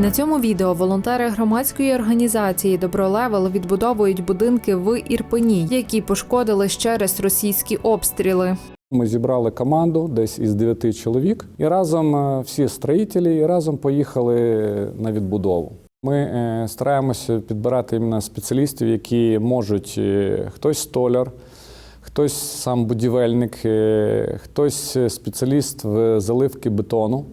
На цьому відео волонтери громадської організації Добролевел відбудовують будинки в Ірпені, які пошкодили через російські обстріли. Ми зібрали команду десь із дев'яти чоловік, і разом е, всі строїтелі, і разом поїхали на відбудову. Ми е, стараємося підбирати іменно спеціалістів, які можуть е, хтось столяр, хтось сам будівельник, хтось спеціаліст в заливки бетону.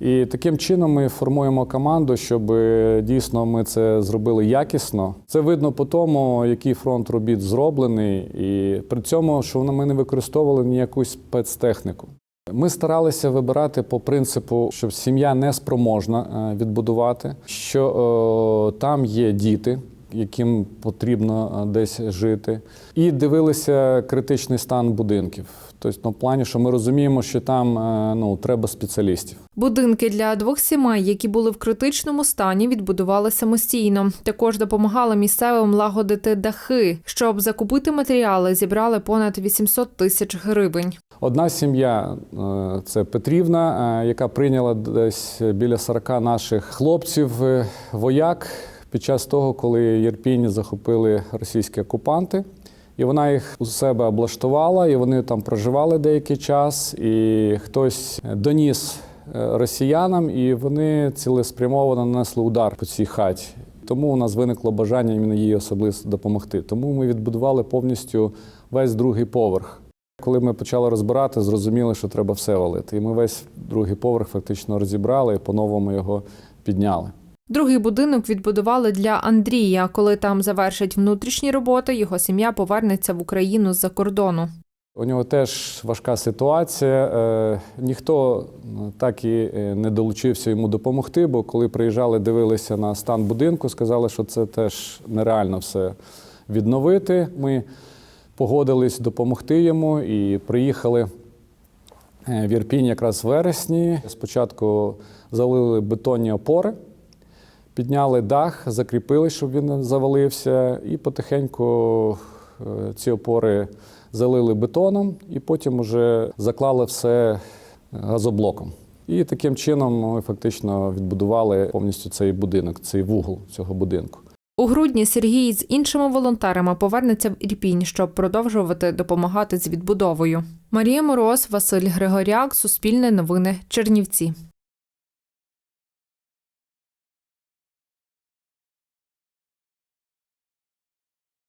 І таким чином ми формуємо команду, щоб е, дійсно ми це зробили якісно. Це видно по тому, який фронт робіт зроблений, і при цьому, що ми не використовували ніяку спецтехніку. Ми старалися вибирати по принципу, щоб сім'я не спроможна е, відбудувати, що е, там є діти, яким потрібно е, десь жити, і дивилися критичний стан будинків. Тобто, ну, в плані, що ми розуміємо, що там е, ну, треба спеціалістів. Будинки для двох сімей, які були в критичному стані, відбудували самостійно. Також допомагали місцевим лагодити дахи. Щоб закупити матеріали, зібрали понад 800 тисяч гривень. Одна сім'я е, це Петрівна, яка прийняла десь біля 40 наших хлопців вояк під час того, коли Єрпінь захопили російські окупанти. І вона їх у себе облаштувала, і вони там проживали деякий час. І хтось доніс е, росіянам, і вони цілеспрямовано нанесли удар по цій хаті. Тому у нас виникло бажання іменно їй особливо допомогти. Тому ми відбудували повністю весь другий поверх. Коли ми почали розбирати, зрозуміли, що треба все валити. І ми весь другий поверх фактично розібрали і по-новому його підняли. Другий будинок відбудували для Андрія. Коли там завершать внутрішні роботи, його сім'я повернеться в Україну з-за кордону. У нього теж важка ситуація. Е, ніхто е, так і е, не долучився йому допомогти, бо коли приїжджали, дивилися на стан будинку, сказали, що це теж нереально все відновити. Ми погодились допомогти йому і приїхали е, в Ірпінь якраз в вересні. Спочатку залили бетонні опори, підняли дах, закріпили, щоб він не завалився, і потихеньку е, ці опори залили бетоном, і потім вже заклали все газоблоком. І таким чином ми фактично відбудували повністю цей будинок, цей вугол цього будинку. У грудні Сергій з іншими волонтерами повернеться в Ірпінь, щоб продовжувати допомагати з відбудовою. Марія Мороз, Василь Григоряк, Суспільне новини, Чернівці.